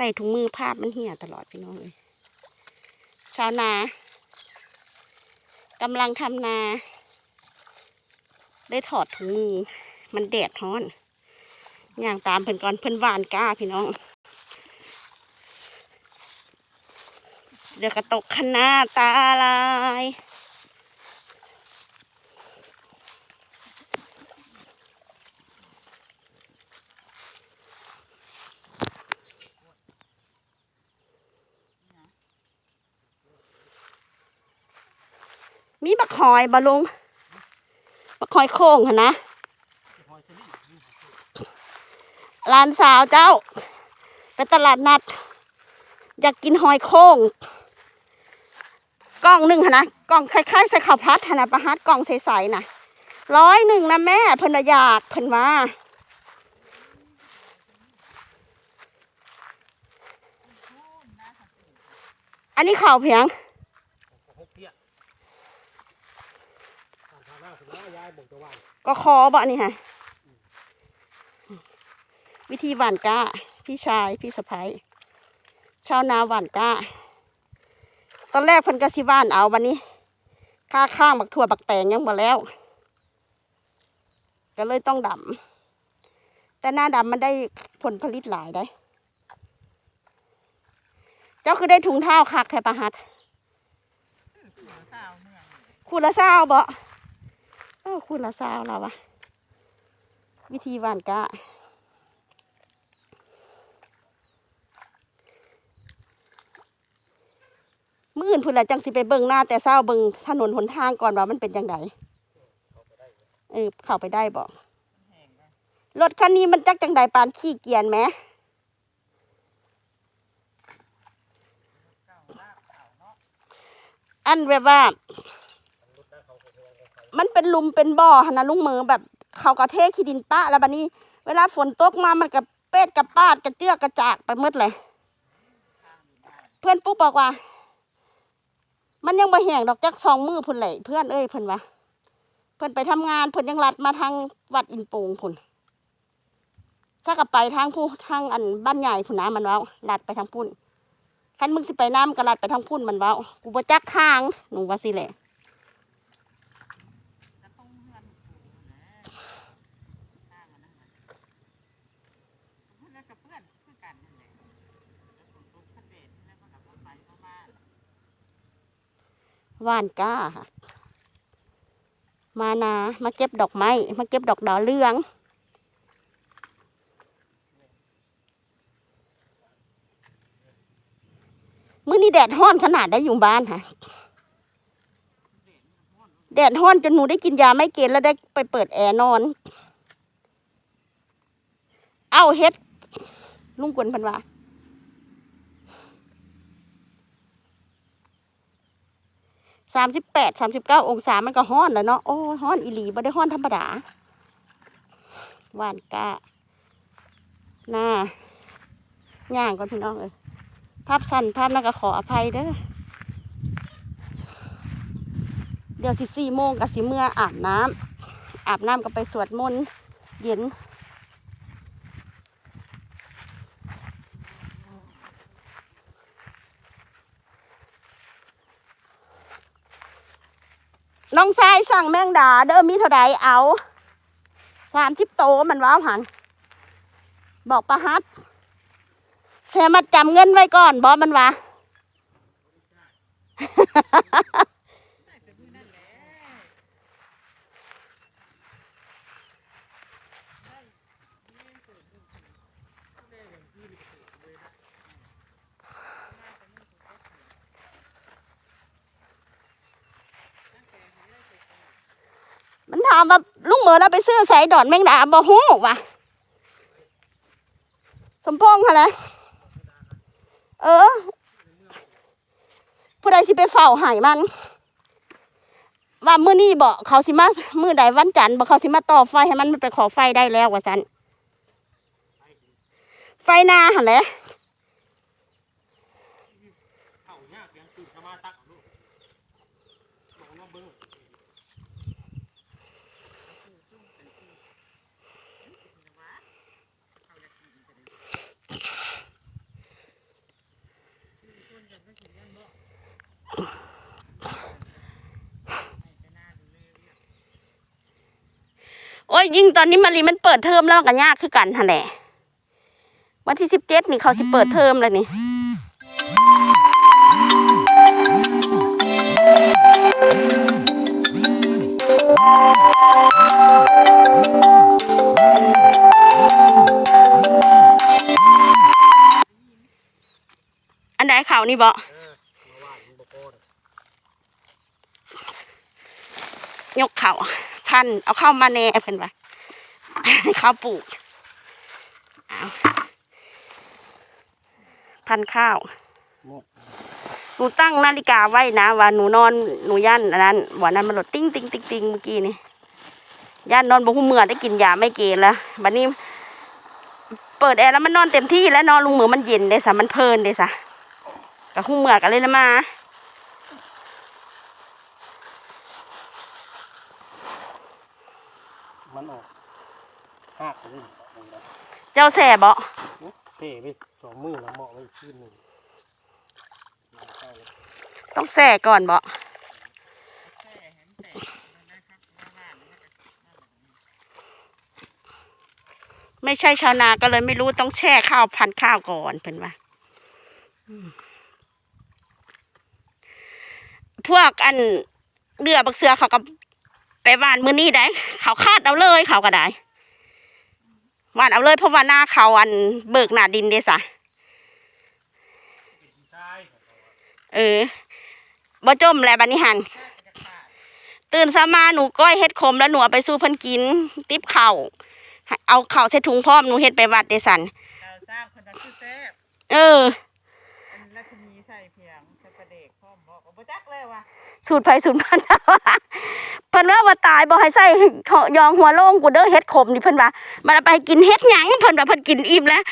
ส่ถุงมือภาพมันเหี่ยตลอดพี่น้องเลยชาวนากำลังทำนา ได้ถอดถุงมือ มันแดดร้อน อย่างตามเพิ่นก่อนเพิ่นวานก้าพี่น้อง เดี๋ยวกระตกขนาตาลาย มีบักหอยบะลุงบักหอยโค้งนนะหลานสาวเจ้า ไปตลาดนัด อยากกินหอยโค้งกล่องหนึ่งนนะกล่องคล้ายๆใส่ข้าวพัดหั่นนะประฮัดกล่องใสๆนะร้อยหนึ่งนะแม่เพิ่นอยากเพิ่นว่าอันนี้ข่าวเพียง หกเตี้ยทางหน้าสุดแล้วยายบอ กจะว่าก็คอบ่อันนี่ฮะวิธีหว่านก้า พี่ชายพี่สะพ้ยชาวนาหว่านก้า ตอนแรกเพิ่นก็สิหว่านเอาบันนี้ ค่าข้างบักถั่วบักแตงยังบ่แล้ว ก็เลยต้องดำแต่หน้าดำมันได้ผลผลิตหลายได้ เจ้าคือได้ถุงเท้าคักแทประหัดคูละเศร้าบ่ เออคูละเศร้าแล้ววะวิธีหว่านก้ามื่ออื่นพุ่นละจังสิไปเบิ่งหน้าแต่เศร้าเบิ่งถนนหนทางก่อนว่ามันเป็นจังไดเออเข้าไปได้บอกรถคันนี้มันจักจังไดปานขี้เกียจไหมอันแบบว่า มันเป็นลุมเป็นบ่อหนนะลุงมือแบบเขากระเทขี้ดินป้าแล้วบัดนี้ เวลาฝนตกมามันกับเป็ดกับปาดกระเจือกกระจากไปหมดเลย เพื่อนปุ๊บบอกว่า มันยังบ่แห้งดอกจักสองมือพุ่นไหลเพื่อนเอ้ยเพิ่นว่าเพิ่อนไปทำงานเพิ่นยังลัดมาทางวัดอินโปงพุ่นถ้ากับไปทางผู้ทางอันบ้านใหญ่พุ่นนะมันว้าลัดไปทางพุ่นคันมึงสิไปน้ำก็ลัดไปทางพุ่นมันว้ากูบ่จักทางหนูว่าสิแหละ ว่านก้าค่ะ มานามาเก็บดอกไม้ มาเก็บดอกดาวเรืองมื้อนี้แดดห้อนขนาดได้อยู่บ้านค่ะ แดดห้อนจนหนูได้กินยาไม่เกณฑ์แล้วได้ไปเปิดแอร์นอน เอ้าเฮ็ดลุงกวนพันว่า สามสิบแปดสามสิบเก้าองศามันก็ห้อนแล้วเนาะโอ้ยห้อนอีหลีบ่ได้ห้อนธรรมดาหวานกะหน้าย่างก่อนพี่น้องเอ้ยภาพสั้นภาพนั้นก็ขออภัยเด้อเดี๋ยวสิสี่โมงกับสิเมื่ออาบน้ำอาบน้ำก็ไปสวดมนต์เย็น น้องชายสั่งแมงดา เด้อมีเท่าใดเอาสามสิบโตมันว้าวหัน บอกประฮัดแซมัดจำเงินไว้ก่อนบอมันวะามว่าลุงเหมือเราไปซื้อใส่ดอนแมงดาบ่ฮู้วะสมพงษ์ค่ะแหละเออ ผู้ใดสิไปเฝ้าหายมัน ว่ามื้อนี้บอกเขาสิมามื้อใดวันจันทร์บอกเขาสิมาต่อไฟให้มันไปขอไฟได้แล้วว่าซั่นไฟนาหั่นแหละเข้าเนี่ยเพียงตื่นเข้ามาตักเอาลูกบอกว่าเบิ้ง ม โอ้ยยิ่งตอนนี้มารีมันเปิดเทอมแล้วมันก็ยากคือกันหั่นแหละวันที่สิบเจ็ดนี่เขาสิเปิดเทอมแล้วนี่อันใดเขานี่บ่เอกยกเขา พันเอาเข้ามาแน่เพิ่นว่าข้าวปลูกพันข้าวหนูตั้งนาฬิกาไว้นะว่าหนูนอนหนูย่านอันนั้นวันนั้นมันหลดติ้งติ้งติ้งติ้งเมื่อกี้นี่ย่านนอนบ่หูเมื่อได้กินยาไม่เกณฑ์แล้วบัดนี้ เปิดแอร์แล้วมันนอนเต็มที่แล้วนอนลุงมือมันเย็นเด้สะมันเพลินเด้สะกับหูเมื่อกันเลยนะมา มันออกหักเลยมึงนะเจ้าแส่บ่เท่ไปสองมือแล้วเหมาะไว้ขึ้นหนึ่งมาเข้าเลยต้องแส่ก่อนบ่ไม่ใช่ชาวนาก็เลยไม่รู้ต้องแช่ข้าวพันธุ์ข้าวก่อนเพิ่นว่าอืมพวกอันเรือบักเสือเขาก็ ไปหวานมือนี้ได้ เขาคาดเอาเลยเขาก็ได้หวานเอาเลยเพราะว่าหน้าเขาอันเบิกหน้าดินเดะสะใช่เออบ่จมแหละบัดนี้หันตื่นสามาหนูก้อยเฮ็ดขมแล้วหนูเอาไปสู้เพิ่นกิน ติบเข่าวให้เอาเข่าวใส่ถุงพร้อมหนูเฮ็ดไปวัดเดสันเราสร้างคนนั้นคือแซ่บเอออันแล้วคุณมีใส่เพียงใส่ประเด็กพ่อม บ่จักเลยว่ะสูตรไผสูตรมันเพิ่นว่าว่าตายบ่ให้ใส่ยองหัวโล่งกูเด้อเฮ็ดขมนี่เพิ่นว่ามันเอาไปกินเฮ็ดหยังเพิ่นว่าเพิ่นกินอิ่มแล้ว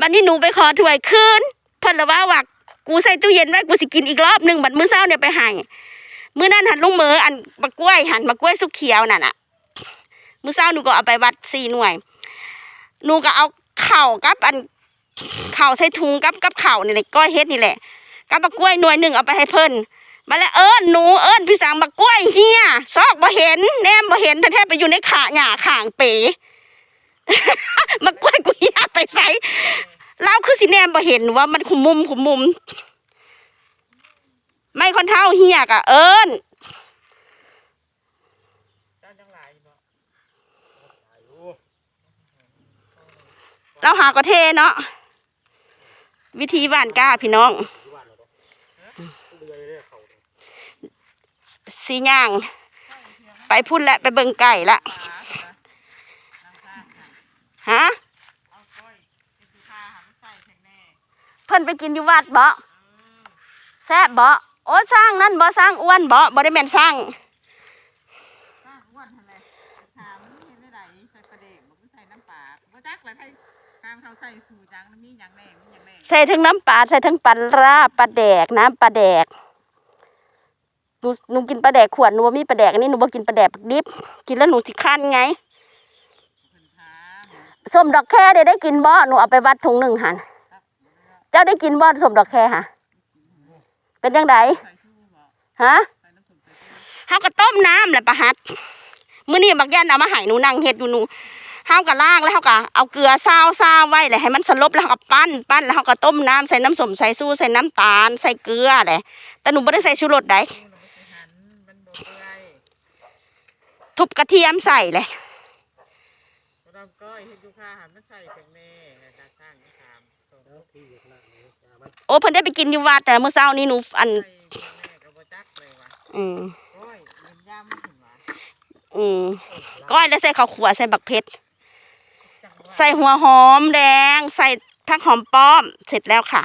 บัดนี้หนูไปขอถ้วยคืนเพิ่นละว่าว่ากูใส่ตู้เย็นไว้กูสิกินอีกรอบหนึงบัดมื้อเช้าเนี่ยไปให้มื้อนั้นหันลุงเหมออันบักกล้วยหันบักกล้วยสุกเขียวนั่นน่ะมื้อเช้าหนูก็เอาไปวัด4หน่วยหนูก็เอาข้าวกับอันข้าวใส่ถุงกับกับข้าวนี่แหละก้อยเฮ็ดนี่แหละกับบักกล้วยหน่วยหนึงเอาไปให้เพิ่น มาแล้วเอิญหนูเอิญพี่สังบักกล้วยเฮียซอกบ่เห็นแนมบ่เห็นแท้ๆไปอยู่ในขาหญ้าข้างเป๋บักกล้วยกูเฮียไปใส่เราคือสิแนมบ่เห็นว่ามันขุมมุมขุมมุม ไม่คนเท่าเฮียกะเอิญเจ้าหายบ่อายุเราหากระเทเนาะวิธีหว่านก้าพี่น้อง ที่บ้านเราต้องเดือยเลยเขาเนี่ย สีย่าง ไปพุ่นและไปเบิ่งไก่ละปลาค่ะน้ำข้างค่ะฮะเอาก้อยเป็นสุขาหันใส่แข็งแน่เพิ่นไปกินอยู่วัดบ่แซ่บบ่โอ้สร้างนั่นบ่สร้างอ้วนบ่บ่ได้แม่นสร้างข้างอ้วนทันเลยถามเห็นได้ไหนใส่ประเด็กบอกว่าใส่น้ำปลาบ่จักเลยให้ข้างเขาใส่สูจังมีหยังแน่มีหยังแน่ใส่ทั้งน้ำปลาใส่ทั้งปลาร้าปลาแดกน้ำปลาแดกห นูหนูกินปลาแดกขวดหนูบ่มีปลาแดกอันนี้หนูบ่กินปลาแดกดิบกินแล้วหนูสิคันไงส้มดอกแค่ได้ได้กินบ่หนูเอาไปวัดถุงหนึ่งหันเจ้าได้กินบ่ส้มดอกแค่ฮะเป็นจังไดใส่ชูบ่ฮะใส่น้ำส้มใส่ชูเฮาก็ต้มน้ำแหละประหัดมื้อนี้บักยันเอามาให้หนูนั่งเฮ็ดอยู่หนูเฮาก็ล้างแล้วเฮาก็เอาเกลือซาวซาวไว้เลยให้มันสลบแล้วเฮาก็ปั้นปั้นแล้วเฮาก็ต้มน้ำใส่น้ำส้มใส่สู้ใส่น้ำตาลใส่เกลือแหละแต่หนูบ่ได้ใส่ชูรสใด ทุบกระเทียมใส่เลยเราก้อยเห็นอยู่ข้าหันมันใส่แข็งแน่ด้านข้างนี่ถามส่งแล้วที่อยู่ขนาดนี้อย่ามันโอ้เพิ่นได้ไปกินอยู่วัดแต่เมื่อเช้านี้หนูอันใส่แม่ก็บ่จักเลยว่ะอืมโอ้ยเงินย่ำถึงว่ะอืมก้อยแล้วใส่ข้าวขัวใส่บักเพชรจังหวะใส่หัวหอมแดง ใส่ผักหอมป้อม เสร็จแล้วค่ะ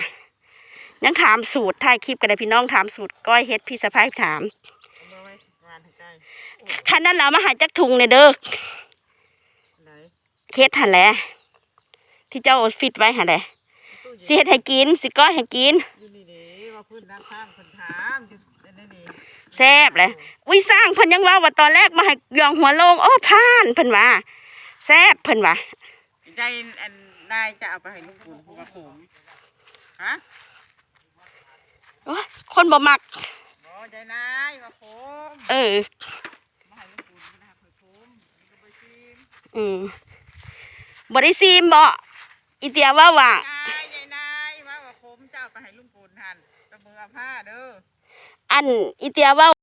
ยังถามสูตรถ่ายคลิปกันเลยพี่น้องถามสูตรก้อยเฮ็ดพี่สะพ้ายถาม คันนั้นเรามาหาจักทุงเนี่ยเด้อไหนเคสหันแหละที่เจ้าฟิตไว้หันแหละตู้สิเย็นเฮ็ดให้กิน สิก้อยให้กินอยู่นี่เด้ว่าพื้นด้านข้างคนถามอยู่ในนี่แซ่บเลยอุ้ยสร้างเพิ่นยังว่าว่าตอนแรกมาให้ยองหัวโลงโอ้ผ่านเพิ่นว่าแซ่บเพิ่นว่าใจอันนายจะเอาไปให้ลูกบุญเพราะว่าผมฮะโอ้ยคนบ่มักบ่ ใจนายว่าผมเออมาให้ลูกบุญนะครับให้ผมมันก็บ่ซื้ออืมบริซีมบ่อีเตียว่าว่านายยายนายมาว่าคมเจ้าไปให้ลุงปูนหันตะมือเอาผ้าเด้ออันอีเตียว่า